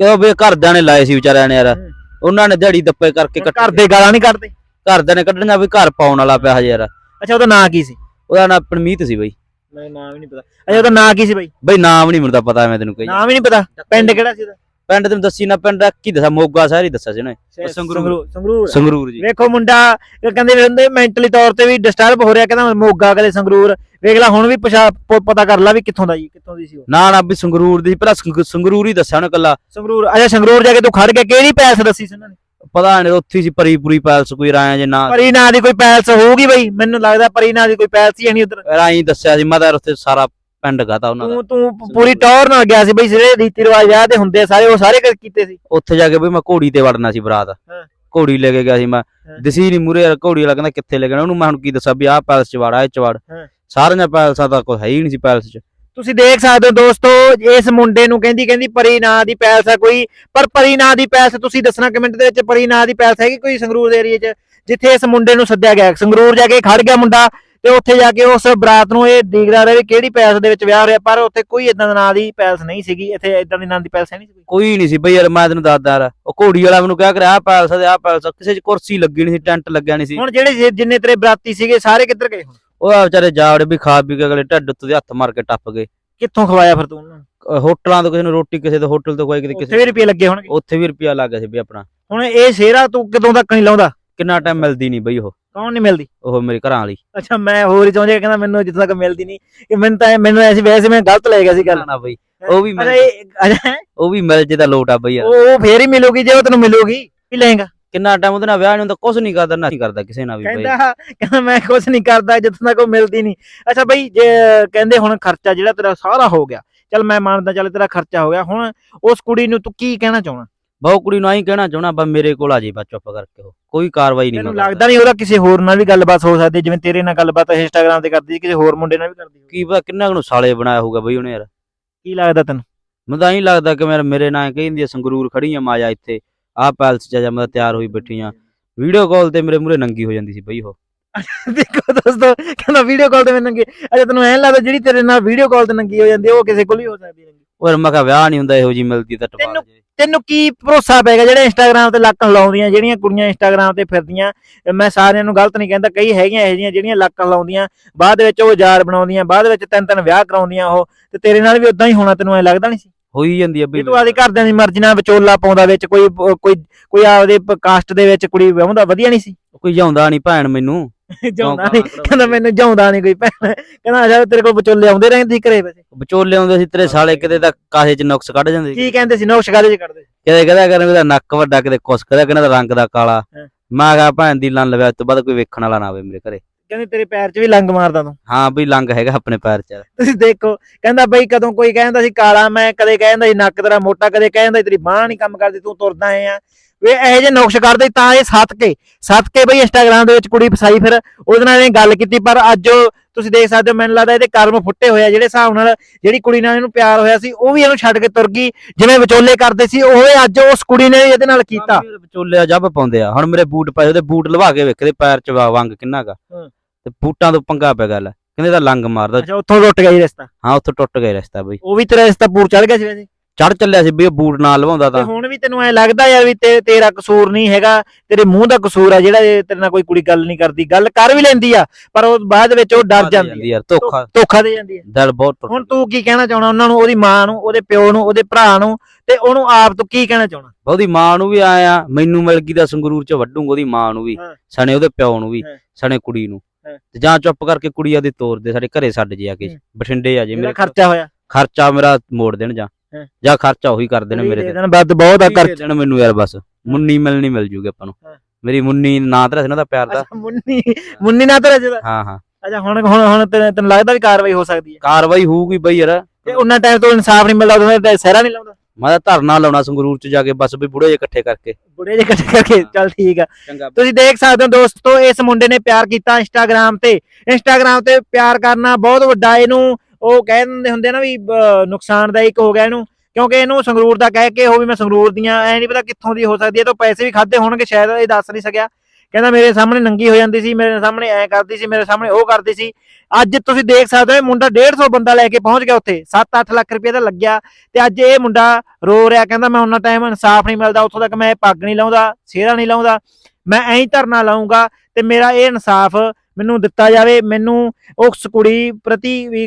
ਕਿਉਂ ਬਈ ਘਰਦਿਆਂ ਨੇ ਲਾਏ ਸੀ ਵਿਚਾਰਿਆਂ ਨੇ ਯਾਰ।
ਹੂੰ।
ਉਹਨਾਂ ਨੇ ਦਿਹਾੜੀ ਦੱਪੇ ਕਰਕੇ
ਘਰ ਦੇ ਗਾਲਾਂ ਨਹੀਂ ਕੱਢਦੇ?
ਘਰਦਿਆਂ ਨੇ ਕੱਢਣਾ ਵੀ ਘਰ ਪਾਉਣ ਵਾਲਾ ਪਿਆ ਯਾਰ।
ਅੱਛਾ ਉਹਦਾ ਨਾਂ ਕੀ ਸੀ?
ਉਹਦਾ ਨਾਂ ਪਰਮੀਤ ਸੀ ਬਈ।
ਮੈਨੂੰ ਨਾਮ ਵੀ ਨਹੀਂ ਪਤਾ। ਅੱਛਾ ਉਹਦਾ ਨਾਂ ਕੀ ਸੀ ਬਈ?
ਬਈ ਨਾਮ ਨਹੀਂ ਮੈਨੂੰ ਤਾਂ ਪਤਾ ਮੈਂ ਤੈਨੂੰ ਕਹੀ।
ਨਾਮ ਹੀ ਨਹੀਂ ਪਤਾ। ਪਿੰਡ ਕਿਹੜਾ ਸੀ ਉਹਦਾ?
ਪਿੰਡ ਤੈਨੂੰ ਦੱਸੀ ਨਾ ਪਿੰਡ ਕੀ ਦੱਸਾਂ ਮੋਗਾ ਸ਼ਹਿਰ ਹੀ ਦੱਸਿਆ ਸੀ ਉਹਨੇ। ਸੰਗਰੂਰ।
ਸੰਗਰੂਰ
ਸੰਗਰੂਰ। ਜੀ।
ਵੇਖੋ ਮੁੰਡਾ ਕਹਿੰਦੇ ਹੁੰਦੇ ਮੈਂਟਲੀ ਤੌਰ ਤੇ ਵੀ ਡਿਸਟਰਬ ਹੋ ਰਿਹਾ ਕਹਿੰਦਾ ਮੋਗਾ ਕਦੇ ਸੰਗਰੂਰ। ਵੇਖ ਲੈ ਹੁਣ ਵੀ ਪਤਾ ਕਰ ਲੈ ਵੀ ਕਿੱਥੋਂ ਦਾ ਜੀ ਕਿੱਥੋਂ ਦੀ ਸੀ ਉਹ।
ਨਾ ਨਾ ਵੀ ਸੰਗਰੂਰ ਦੀ ਸੰਗ- ਸੰਗਰੂਰ ਹੀ ਦੱਸਿਆ ਉਹਨੇ ਕੱਲਾ
ਸੰਗਰੂਰ ਅੱਛਾ ਸੰਗਰੂਰ ਜਾ ਕੇ ਤੂੰ ਖੜ ਗਿਆ ਕਿਹੜੀ ਪੈਲਸ ਦੱਸੀ ਸੀ ਉਹਨਾਂ ਨੇ?
ਪਤਾ ਨਹੀਂ ਉੱਥੇ ਸੀ ਪਰੀ ਪੂਰੀ ਪੈਲਸ ਕੋਈ ਰਾਇਆ ਜੇ ਨਾ।
ਪਰੀ ਨਾਂ ਦੀ ਕੋਈ ਪੈਲਸ ਹੋਊਗੀ ਬਈ ਮੈਨੂੰ ਲੱਗਦਾ ਪਰੀ ਨਾਂ ਦੀ ਕੋਈ ਪੈਲਸ ਹੀ ਨਹੀਂ ਉਧਰ।
ਰਾਈ ਦੱਸਿਆ ਸੀ ਮੈਂ ਤਾਂ ਉੱਥੇ ਸਾਰਾ ਪਿੰਡ ਗਾਤਾ ਉਹਨਾਂ ਦਾ।
ਤੂੰ ਤੂੰ ਪੂਰੀ ਟੌਰ ਨਾਲ ਗਿਆ ਸੀ ਬਈ ਜਿਹੜੇ ਰੀਤੀ ਰਿਵਾਜ ਵਿਆਹ ਦੇ ਹੁੰਦੇ ਆ ਸਾਰੇ ਉਹ ਸਾਰੇ ਕਰ- ਕੀਤੇ ਸੀ।
ਉੱਥੇ ਜਾ ਕੇ ਬਈ ਮੈਂ ਘੋੜੀ ਤੇ ਵੜਨਾ ਸੀ ਬਰਾਤ।
ਹਾਂ।
ਘੋੜੀ ਲੈ ਕੇ ਗਿਆ ਸੀ ਮੈਂ।
ਹਾਂ।
ਦਿਸੀ ਨਹੀਂ ਮੂਰੇ ਘੋੜੀ ਵਾਲਾ ਕਹਿੰਦਾ ਕਿੱਥੇ ਲੈ ਕੇ ਜਾਣਾ? ਉਹਨੂੰ ਮੈਂ ਹੁਣ ਕੀ ਦੱਸਾਂ ਵੀ ਆਹ ਪੈਲਸ ਚ ਵੜ ਆਹ ਚ ਵੜ।
ਹਾਂ।
ਸਾਰੀਆਂ ਪੈਲਸਾਂ ਤਾਂ ਕੋਈ ਹੈ ਹੀ ਨਹੀਂ ਸੀ ਪੈਲਸ ਚ।
ਤੁਸੀਂ ਦੇਖ ਸਕਦੇ ਹੋ ਦੋਸਤੋ ਇਸ ਮੁੰਡੇ ਨੂੰ ਕਹਿੰਦੀ ਕਹਿੰਦੀ ਪਰੀ ਨਾਂ ਦੀ ਪੈਲਸ ਹੈ ਕੋਈ। ਪਰ ਪਰੀ ਨਾਂ ਦੀ ਪੈਲਸ ਤੁਸੀਂ ਦੱਸਣਾ ਕਮੈਂਟ ਦੇ ਵਿੱਚ ਪਰੀ ਨਾਂ ਦੀ ਪੈਲਸ ਹੈਗੀ ਕੋਈ ਸੰਗਰੂਰ ਦੇ ਏਰੀਏ 'ਚ ਜਿੱਥੇ ਇਸ ਮੁੰਡੇ ਨੂੰ ਸੱਦਿਆ ਗਿਆ। ਸੰਗਰੂਰ ਜਾ ਕੇ ਖੜ ਗਿਆ ਮੁੰਡਾ। ਤੇ ਉੱਥੇ ਜਾ ਕੇ ਉਸ ਬਰਾਤ ਨੂੰ ਇਹ ਦੇਖਦਾ ਰਿਹਾ ਵੀ ਕਿਹੜੀ ਪੈਲਸ ਦੇ ਵਿੱਚ ਵਿਆਹ ਹੋ ਰਿਹਾ ਪਰ ਉੱਥੇ ਕੋਈ ਇਦਾਂ ਦਾ ਨਾਂ ਦੀ ਪੈਲਸ ਨਹੀਂ ਸੀਗੀ ਇੱਥੇ ਇਦਾਂ ਦੀ ਨਾਂ ਦੀ ਪੈਲਸ ਨਹੀਂ ਸੀ ਕੋਈ
ਨਹੀਂ ਸੀ ਬਈ ਯਾਰ ਮੈਂ ਤੈਨੂੰ ਦੱਸਦਾ ਯਾਰ ਉਹ ਘੋੜੀ ਵਾਲਾ ਮੈਨੂੰ ਕਿਹਾ ਕਰ ਆਹ ਪੈਲਸ ਆ ਤੇ ਆਹ ਪੈਲਸ ਆ। ਕਿਸੇ ਚ ਕੁਰਸੀ ਲੱਗੀ ਨਹੀਂ ਸੀ ਟੈਂਟ ਲੱਗਿਆ ਨਹੀਂ ਸੀ।
ਹੁਣ ਜਿਹੜੇ ਜਿੰਨੇ ਤੇਰੇ ਬਰਾਤੀ ਸੀਗੇ ਸਾਰੇ ਕਿੱਧਰ ਗਏ ਹੁਣ?
ਉਹ ਆ ਵਿਚਾਰੇ ਜਾਵੜੇ ਵੀ ਖਾ ਪੀ ਕੇ ਅਗਲੇ ਢੱਡ ਉੱਤੇ ਹੱਥ ਮਾਰ ਕੇ ਟੱਪ ਗਏ।
ਕਿੱਥੋਂ ਖਵਾਇਆ ਫਿਰ ਤੂੰ ਉਹਨਾਂ ਨੂੰ?
ਹੋਟਲਾਂ ਤੋਂ ਕਿਸੇ ਨੂੰ ਰੋਟੀ ਕਿਸੇ ਦੇ ਹੋਟਲ ਤੋਂ ਕਿਤੇ
ਉੱਥੇ
ਕਿਸੇ
ਵੀ ਰੁਪਏ ਲੱਗੇ ਹੋਣਗੇ।
ਉੱਥੇ ਵੀ ਰੁਪਿਆ ਲੱਗ ਗਿਆ ਸੀ ਬਈ ਆਪਣਾ।
ਹੁਣ ਇਹ ਸ਼ੇਰਾ ਤੂੰ ਕਦੋਂ ਤੱਕ ਨਹੀਂ ਲਾਉਂਦਾ?
ਕਿੰਨਾ ਟਾਈਮ ਮਿਲਦੀ ਨਹੀਂ ਬਈ ਉਹ।
ਕੌਣ ਨਹੀਂ ਮਿਲਦੀ?
ਉਹ ਮੇਰੇ ਘਰਾਂ ਵਾਲੀ।
ਅੱਛਾ ਮੈਂ ਹੋਰ ਹੀ ਚਾਹੁੰਦਾ ਕਹਿੰਦਾ ਮੈਨੂੰ ਜਿੱਥੇ ਤੱਕ ਮਿਲਦੀ ਨਹੀਂ। ਕਿ ਮੈਨੂੰ ਤਾਂ ਮੈਨੂੰ ਐਸੀ ਵੈਸੇ ਮੈਂ ਗਲਤ ਲੈ ਗਿਆ ਸੀ ਗੱਲ।
ਨਾ ਬਈ ਉਹ ਵੀ ਮਿਲ ਉਹ ਵੀ ਮਿਲ ਜੇ ਤਾਂ ਲੋਟ ਆ ਬਈ
ਉਹ ਫੇਰ ਹੀ ਮਿਲੂਗੀ ਜੇ ਉਹ ਤੈਨੂੰ ਮਿਲੂਗੀ ਕੀ ਲਏਗਾ?
ਕਿੰਨਾ ਟਾਈਮ ਉਹਦੇ ਨਾਲ ਵਿਆਹ ਨਹੀਂ ਹੁੰਦਾ ਕੁਝ ਨਹੀਂ ਕਰਦਾ ਨਾ ਕਰਦਾ ਕਿਸੇ ਨਾਲ ਵੀ ਬਈ।
ਕਹਿੰਦਾ ਕਹਿੰਦਾ ਮੈਂ ਕੁਝ ਨਹੀਂ ਕਰਦਾ ਜਿੱਥੇ ਤੱਕ ਉਹ ਮਿਲਦੀ ਨਹੀਂ। ਅੱਛਾ ਬਈ ਜੇ ਕਹਿੰਦੇ ਹੁਣ ਖਰਚਾ ਜਿਹੜਾ ਤੇਰਾ ਸਾਰਾ ਹੋ ਗਿਆ ਚੱਲ ਮੈਂ ਮੰਨਦਾ ਚੱਲ ਤੇਰਾ ਖਰਚਾ ਹੋ ਗਿਆ ਹੁਣ ਉਸ ਕੁੜੀ ਨੂੰ ਤੂੰ ਕੀ ਕਹਿਣਾ ਚਾਹਣਾ
ਬਹੁ ਕੁੜੀ ਨੂੰ ਆਈ ਕਹਿਣਾ ਚਾਹਣਾ ਬਸ ਮੇਰੇ ਕੋਲ ਆ ਜੇ ਬਸ ਚੁੱਪ ਕਰਕੇ ਉਹ ਕੋਈ ਕਾਰਵਾਈ ਨਹੀਂ
ਤੈਨੂੰ
ਮੈਂ
ਲੱਗਦਾ ਨਹੀਂ ਉਹਦਾ ਕਿਸੇ ਹੋਰ ਨਾਲ ਵੀ ਗੱਲਬਾਤ ਹੋ ਸਕਦੀ ਜਿਵੇਂ ਤੇਰੇ ਨਾਲ ਗੱਲਬਾਤ ਇੰਸਟਾਗ੍ਰam ਤੇ ਕਰਦੀ ਕਿਸੇ ਹੋਰ ਮੁੰਡੇ ਨਾਲ ਵੀ ਕਰਦੀ
ਕੀ ਪਤਾ ਕਿੰਨਾ ਕੁ ਨੂੰ ਸਾਲੇ ਬਣਾਇਆ ਹੋਊਗਾ ਬਈ ਉਹਨੇ ਯਾਰ।
ਕੀ ਲੱਗਦਾ ਤੈਨੂੰ?
ਮੈਨੂੰ ਤਾਂ ਐਂ ਲੱਗਦਾ ਕਿ ਮੇਰੇ ਮੇਰੇ ਨਾਲ ਕਹਿੰਦੀ ਆ ਸੰਗਰੂਰ ਖੜੀ ਆ ਮਾਜਾ ਇੱਥੇ ਆਹ ਪੈਲਸ ਚ ਜਾ ਮੈਂ ਤਿਆਰ ਹੋਈ ਬੈਠੀ ਆ। ਵੀਡੀਓ ਕਾਲ ਤੇ ਮੇਰੇ ਮੂਰੇ ਨੰਗੀ ਹੋ ਜਾਂਦੀ ਸੀ ਬਈ ਉਹ।
ਦੇਖੋ ਦੋਸਤੋ ਕਹਿੰਦਾ ਵੀਡੀਓ ਕਾਲ ਤੇ ਮੈਂ ਨੰਗੀ ਅੱਛਾ ਤੈਨੂੰ ਐਂ ਲੱਗਦਾ ਜਿਹੜੀ ਤੇਰੇ ਨਾਲ ਵੀਡੀਓ ਕਾਲ ਤੇ ਨੰਗੀ ਹੋ ਜਾਂਦੀ ਹੈ ਉਹ ਕਿਸੇ ਕੋਲ ਹੀ ਹੋ ਸਕਦੀ ਹੈ ਨੰਗੀ
ਔਰ ਮੈਂ ਕਿਹਾ ਵਿਆਹ ਨਹੀਂ ਹੁੰਦਾ ਇਹੋ ਜੀ ਮਿਲਦੀ ਤਾਂ ਟਪਾ ਜੇ
ਤੈਨੂੰ ਕੀ ਭਰੋਸਾ ਪੈਗਾ ਜਿਹੜੇ ਇੰਸਟਾਗ੍ਰam ਤੇ ਲੱਕ ਲਾਉਂਦੀਆਂ ਜਿਹੜੀਆਂ ਕੁੜੀਆਂ ਇੰਸਟਾਗ੍ਰam ਤੇ ਫਿਰਦੀਆਂ ਮੈਂ ਸਾਰਿਆਂ ਨੂੰ ਗਲਤ ਨਹੀਂ ਕਹਿੰਦਾ ਕਈ ਹੈਗੀਆਂ ਇਹੋ ਜਿਹੀਆਂ ਜਿਹੜੀਆਂ ਲੱਕ ਲਾਉਂਦੀਆਂ ਬਾਅਦ ਵਿੱਚ ਉਹ ਯਾਰ ਬਣਾਉਂਦੀਆਂ ਬਾਅਦ ਵਿੱਚ ਤਿੰਨ ਤਿੰਨ ਵਿਆਹ ਕਰਾਉਂਦੀਆਂ ਉਹ ਤੇ ਤੇਰੇ ਨਾਲ ਵੀ ਉਦਾਂ ਹੀ ਹੋਣਾ ਤੈਨੂੰ ਐ ਲੱਗਦਾ ਨਹੀਂ ਸੀ?
ਹੋਈ ਜਾਂਦੀ ਆ
ਜੇ ਤੂੰ ਆਦੀ ਘਰਦਿਆਂ ਦੀ ਮਰਜ਼ੀ ਨਾਲ ਵਿਚੋਲਾ ਪਾਉਂਦਾ ਵਿੱਚ ਕੋਈ ਕੋਈ ਕੋਈ ਆਪਦੇ ਕਾਸਟ ਦੇ ਵਿੱਚ ਕੁੜੀ ਵਿਆਹੁੰਦਾ ਵਧੀਆ ਨਹੀਂ ਸੀ?
ਕੋਈ ਜਾਉਂਦਾ ਨਹੀਂ ਭੈਣ ਮੈਨੂੰ।
ਜਾਉਂਦਾ ਨਹੀਂ ਕਹਿੰਦਾ ਮੈਨੂੰ ਜਾਉਂਦਾ ਨਹੀਂ ਕੋਈ ਭੈਣ। ਕਹਿੰਦਾ ਅੱਛਾ ਤੇਰੇ ਕੋਲ ਵਿਚੋਲੇ ਆਉਂਦੇ ਰਹਿੰਦੇ ਸੀ ਘਰੇ ਵੈਸੇ।
ਵਿਚੋਲੇ ਆਉਂਦੇ ਸੀ ਤੇਰੇ ਸਾਲੇ ਕਿਤੇ ਤਾਂ ਕਾਹੇ ਚ ਨੁਕਸ ਕੱਢ ਜਾਂਦੇ
ਕੀ ਕਹਿੰਦੇ ਸੀ? ਨੋਕਸ਼ ਕਾਲੇ ਚ ਕੱਢਦੇ
ਕਿਤੇ ਕਹਦਾ ਕਰ ਇਹਦਾ ਨੱਕ ਵੱਡਾ ਕਿਤੇ ਕੁਸ ਕਹਦਾ ਕਹਿੰਦਾ ਰੰਗ ਦਾ ਕਾਲਾ। ਮੈਂ ਕਿਹਾ ਭੈਣ ਦੀ ਲੰਨ ਲਵਿਆ ਉਸ ਤੋਂ ਬਾਅਦ ਕੋਈ ਵੇਖਣ ਵਾਲਾ ਨਾ ਆਵੇ ਮੇਰੇ ਘਰੇ।
ਕਹਿੰਦੇ ਤੇਰੇ ਪੈਰ 'ਚ ਵੀ ਲੰਗ ਮਾਰਦਾ ਤੂੰ।
ਹਾਂ ਵੀ ਲੰਗ ਹੈਗਾ ਆਪਣੇ ਪੈਰ 'ਚ।
ਤੁਸੀਂ ਦੇਖੋ ਕਹਿੰਦਾ ਬਈ ਕਦੋਂ ਕੋਈ ਕਹਿੰਦਾ ਸੀ ਕਾਲਾ ਮੈਂ ਕਦੇ ਕਹਿੰਦਾ ਸੀ ਨੱਕ ਤੇਰਾ ਮੋਟਾ ਕਦੇ ਕਹਿੰਦਾ ਸੀ ਤੇਰੀ ਬਾਹ ਨਹੀਂ ਕੰਮ ਕਰਦੀ ਤੂੰ ਤੁਰਦਾ ਆਏ ਆ। ਵੇ ਇਹੋ ਜਿਹੇ ਨੁਕਸ਼ ਕਰਦੇ ਤਾਂ ਇਹ ਸੱਤ ਕੇ ਸੱਤ ਕੇ ਬਈ ਇੰਸਟਾਗ੍ਰਾਮ ਦੇ ਵਿੱਚ ਕੁੜੀ ਫਸਾਈ ਫਿਰ ਉਹਦੇ ਨਾਲ ਇਹਨੇ ਗੱਲ ਕੀਤੀ ਪਰ ਅੱਜ ਤੁਸੀਂ ਦੇਖ ਸਕਦੇ ਹੋ ਮੈਨੂੰ ਲੱਗਦਾ ਇਹਦੇ ਕਰਮ ਫੁੱਟੇ ਹੋਏ ਆ ਜਿਹੜੇ ਹਿਸਾਬ ਨਾਲ ਜਿਹੜੀ ਕੁੜੀ ਨਾਲ ਇਹਨੂੰ ਪਿਆਰ ਹੋਇਆ ਸੀ ਉਹ ਵੀ ਇਹਨੂੰ ਛੱਡ ਕੇ ਤੁਰ ਗਈ ਜਿਵੇਂ ਵਿਚੋਲੇ ਕਰਦੇ ਸੀ ਉਹ ਅੱਜ ਉਸ ਕੁੜੀ ਨੇ ਇਹਦੇ ਨਾਲ ਕੀਤਾ।
ਵਿਚੋਲੇ ਜੱਬ ਪਾਉਂਦੇ ਆ। ਹੁਣ ਮੇਰੇ ਬੂਟ ਪਏ ਉਹਦੇ ਬੂਟ ਲਵਾ ਕੇ ਵੇਖਦੇ ਪੈਰ 'ਚ ਵੰਗ ਕਿੰਨਾ ਗਾ
ਹਾਂ।
ਤੇ ਬੂਟਾਂ ਤੋਂ ਪੰਗਾ ਪੈ ਗੱਲ ਕਹਿੰਦੇ ਤਾਂ ਲੰਗ ਮਾਰਦਾ।
ਅੱਛਾ ਉੱਥੋਂ ਟੁੱਟ ਗਿਆ ਜੀ ਰਸਤਾ।
ਹਾਂ ਉੱਥੋਂ ਟੁੱਟ ਗਿਆ ਰਸਤਾ ਬਈ।
ਉਹ ਵੀ ਤੇਰਾ ਰਸਤਾ ਪੂਰ ਚੜ ਗਿਆ ਸੀ ਵੈਸੇ?
ਚੜ ਚੱਲਿਆ ਸੀ ਬਈ ਉਹ ਬੂਟ ਨਾਲ ਲਵਾਉਂਦਾ
ਤੇ
ਤਾਂ
ਹੁਣ ਵੀ ਤੈਨੂੰ ਐ ਲੱਗਦਾ ਯਾਰ ਵੀ ਤੇ- ਤੇਰਾ ਕਸੂਰ ਨਹੀਂ ਹੈਗਾ ਤੇਰੇ ਮੂੰਹ ਦਾ ਕਸੂਰ ਆ ਜਿਹੜਾ ਇਹ ਤੇਰੇ ਨਾਲ ਕੋਈ ਕੁੜੀ ਗੱਲ ਨਹੀਂ ਕਰਦੀ ਗੱਲ ਕਰ ਵੀ ਲੈਂਦੀ ਆ ਪਰ ਉਹ ਬਾਅਦ ਵਿੱਚ ਉਹ ਡਰ ਜਾਂਦੀ ਆ
ਯਾਰ ਧੋਖਾ
ਧੋਖਾ ਦੇ ਜਾਂਦੀ ਆ
ਦਿਲ ਬਹੁਤ ਟੁੱਟ
ਹੁਣ ਤੂੰ ਕੀ ਕਹਿਣਾ ਚਾਹਣਾ ਉਹਨਾਂ ਨੂੰ ਉਹਦੀ ਮਾਂ ਨੂੰ ਉਹਦੇ ਪਿਓ ਨੂੰ ਉਹਦੇ ਭਰਾ ਨੂੰ ਤੇ ਉਹਨੂੰ ਆਪ ਤੂੰ ਕੀ ਕਹਿਣਾ ਚਾਹਣਾ
ਉਹਦੀ ਮਾਂ ਨੂੰ ਵੀ ਆਇਆ ਮੈਨੂੰ ਮਿਲ ਗਈ ਤਾਂ ਸੰਗਰੂਰ 'ਚ ਵੱਡੂਗਾ ਉਹਦੀ ਮਾਂ ਨੂੰ ਵੀ
ਹਾਂ।
ਸਣੇ ਉਹਦੇ ਪਿਓ ਨੂੰ ਵੀ
ਹਾਂ।
ਸਣੇ ਕੁੜੀ ਨੂੰ
ਹਾਂ।
ਤੇ ਜਾਂ ਚੁੱਪ ਕਰਕੇ ਕੁੜੀ ਆਦੀ ਤੋਰ ਦੇ ਸਾਡੇ ਘਰੇ ਛੱਡ ਜੇ ਆ ਕੇ
ਹੂੰ।
ਬਠਿੰਡੇ ਆ ਜੇ
ਮੇਰਾ
ਮੇਰੇ
ਖਰਚਾ ਹੋਇਆ
ਖਰਚਾ ਮੇਰਾ ਮੋੜ ਦੇਣ ਜਾਂ। ਜਾਂ ਖਰਚਾ ਉਹੀ ਕਰ ਦੇਣ ਮੇਰੇ ਤੇ।
ਦੇਣ ਵੱਧ ਬਹੁਤ ਆ ਖਰਚਾ
ਦੇਣ ਮੈਨੂੰ ਯਾਰ ਬਸ। ਮੁੰਨੀ ਮਿਲਣੀ ਮਿਲ ਜੂਗੀ ਆਪਾਂ ਨੂੰ। ਮੇਰੀ ਮੁੰਨੀ ਨਾਂ ਤੇ ਨਾ ਦਾ ਪਿਆਰ ਦਾ।
ਮੁੰਨੀ ਮੁੰਨੀ ਨਾ ਤੇਰਾ ਜਿਹਦਾ
ਹਾਂ ਹਾਂ।
ਅੱਛਾ ਹੁਣ ਹੁਣ ਹੁਣ ਤੈਨੂੰ ਲੱਗਦਾ ਵੀ ਕਾਰਵਾਈ ਹੋ ਸਕਦੀ ਹੈ?
ਕਾਰਵਾਈ ਹੋਊਗੀ ਬਈ ਯਾਰ।
ਤੇ ਉਹਨਾਂ ਟਾਈਮ ਤੋਂ ਇਨਸਾਫ ਨਹੀਂ ਮਿਲਦਾ ਤੇ ਸਹਿਰਾ ਨਹੀਂ ਲਾਉਂਦਾ।
ਮੈਂ ਤਾਂ ਧਰਨਾ ਲਾਉਣਾ ਸੰਗਰੂਰ 'ਚ ਜਾ ਕੇ ਬਸ ਵੀ ਬੁੜੇ ਜੇ ਇਕੱਠੇ ਕਰਕੇ।
ਬੁੜੇ ਜਿਹੇ ਇਕੱਠੇ ਕਰਕੇ ਚੱਲ ਠੀਕ ਆ। ਤੁਸੀਂ ਦੇਖ ਸਕਦੇ ਹੋ ਦੋਸਤੋ ਇਸ ਮੁੰਡੇ ਨੇ ਪਿਆਰ ਕੀਤਾ ਇੰਸਟਾਗ੍ਰam ਤੇ। ਇੰਸਟਾਗ੍ਰam ਤੇ ਪਿਆਰ ਕਰਨਾ ਬਹੁਤ ਵੱਡਾ ਇਹਨੂੰ ਉਹ ਕਹਿ ਦਿੰਦੇ ਹੁੰਦੇ ਨਾ ਵੀ ਅਹ, ਨੁਕਸਾਨਦਾਇਕ ਹੋ ਗਿਆ ਇਹਨੂੰ ਕਿਉਂਕਿ ਇਹਨੂੰ ਸੰਗਰੂਰ ਦਾ ਕਹਿ ਕੇ ਉਹ ਵੀ ਮੈਂ ਸੰਗਰੂਰ ਦੀਆਂ ਐ ਨਹੀਂ ਪਤਾ ਕਿੱਥੋਂ ਦੀ ਹੋ ਸਕਦੀ ਹੈ ਤਾਂ ਪੈਸੇ ਵੀ ਖਾਦੇ ਹੋਣਗੇ ਸ਼ਾਇਦ ਇਹ ਦੱਸ ਨਹੀਂ ਸਕਿਆ। ਕਹਿੰਦਾ ਮੇਰੇ ਸਾਹਮਣੇ ਨੰਗੀ ਹੋ ਜਾਂਦੀ ਸੀ ਮੇਰੇ ਸਾਹਮਣੇ ਐ ਕਰਦੀ ਸੀ ਮੇਰੇ ਸਾਹਮਣੇ ਉਹ ਕਰਦੀ ਸੀ। ਅੱਜ ਤੁਸੀਂ ਦੇਖ ਸਕਦੇ ਹੋ ਇਹ ਮੁੰਡਾ 150 ਬੰਦਾ ਲੈ ਕੇ ਪਹੁੰਚ ਗਿਆ ਉੱਥੇ 7-8 ਲੱਖ ਰੁਪਏ ਦਾ ਲੱਗਿਆ। ਤੇ ਅੱਜ ਇਹ ਮੁੰਡਾ ਰੋ ਰਿਹਾ ਕਹਿੰਦਾ ਮੈਂ ਉਹਨਾਂ ਟਾਈਮ ਇਨਸਾਫ ਨਹੀਂ ਮਿਲਦਾ ਉੱਥੋਂ ਤੱਕ ਮੈਂ ਇਹ ਪੱਗ ਨਹੀਂ ਲਾਉਂਦਾ ਸਿਹਰਾ ਨਹੀਂ ਲਾਉਂਦਾ ਮੈਂ ਐਂ ਧਰਨਾ ਲਾਉਂਗਾ ਤੇ ਮੇਰਾ ਇਹ ਇਨਸਾਫ ਮੈਨੂੰ ਦਿੱਤਾ ਜਾਵੇ, ਮੈਨੂੰ ਉਸ ਕੁੜੀ ਪ੍ਰਤੀ ਵੀ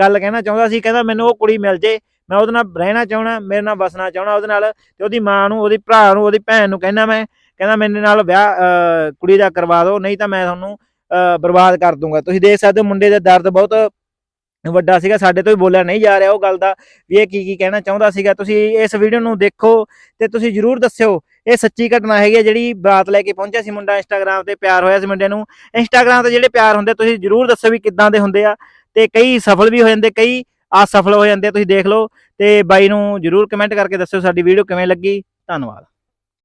ਗੱਲ ਕਹਿਣਾ ਚਾਹੁੰਦਾ ਸੀ, ਕਹਿੰਦਾ ਮੈਨੂੰ ਉਹ ਕੁੜੀ ਮਿਲ ਜੇ, ਮੈਂ ਉਹਦੇ ਨਾਲ ਰਹਿਣਾ ਚਾਹਣਾ ਮੇਰੇ ਨਾਲ ਵਸਣਾ ਚਾਹਣਾ ਉਹਦੇ ਨਾਲ ਤੇ ਉਹਦੀ ਮਾਂ ਨੂੰ, ਉਹਦੀ ਭਰਾ ਨੂੰ, ਉਹਦੀ ਭੈਣ ਨੂੰ ਕਹਿੰਦਾ ਮੈਂ, ਕਹਿੰਦਾ ਮੇਰੇ ਨਾਲ ਵਿਆਹ ਕੁੜੀ ਦਾ ਕਰਵਾ ਦਿਓ, ਨਹੀਂ ਤਾਂ ਮੈਂ ਤੁਹਾਨੂੰ ਬਰਬਾਦ ਕਰ ਦੂੰਗਾ। ਤੁਸੀਂ ਦੇਖ ਸਕਦੇ ਹੋ ਮੁੰਡੇ ਦਾ ਦਰਦ ਬਹੁਤ ਵੱਡਾ ਸੀਗਾ, ਸਾਡੇ ਤੋਂ ਵੀ ਬੋਲਿਆ ਨਹੀਂ ਜਾ ਰਿਹਾ ਉਹ ਗੱਲ ਦਾ, ਵੀ ਇਹ ਕੀ ਕੀ ਕਹਿਣਾ ਚਾਹੁੰਦਾ ਸੀਗਾ। ਤੁਸੀਂ ਇਸ ਵੀਡੀਓ ਨੂੰ ਦੇਖੋ ਤੇ ਤੁਸੀਂ ਜਰੂਰ ਦੱਸਿਓ, ਇਹ ਸੱਚੀ ਘਟਨਾ ਹੈਗੀ ਹੈ ਜਿਹੜੀ ਬਾਤ ਲੈ ਕੇ ਪਹੁੰਚਿਆ ਸੀ ਮੁੰਡਾ ਇੰਸਟਾਗ੍ਰam ਤੇ, ਪਿਆਰ ਹੋਇਆ ਸੀ ਮੁੰਡੇ ਨੂੰ। ਇੰਸਟਾਗ੍ਰam ਤੇ ਜਿਹੜੇ ਪਿਆਰ ਹੁੰਦੇ, ਤੁਸੀਂ ਜਰੂਰ ਦੱਸੋ ਵੀ ਕਿੱਦਾਂ ਦੇ ਹੁੰਦੇ ਆ। ਤੇ ਕਈ ਸਫਲ ਵੀ ਹੋ ਜਾਂਦੇ, ਕਈ ਅਸਫਲ ਹੋ ਜਾਂਦੇ, ਤੁਸੀਂ ਦੇਖ ਲਓ। ਤੇ ਬਾਈ ਨੂੰ ਜਰੂਰ ਕਮੈਂਟ ਕਰਕੇ ਦੱਸਿਓ ਸਾਡੀ ਵੀਡੀਓ ਕਿਵੇਂ ਲੱਗੀ। ਧੰਨਵਾਦ।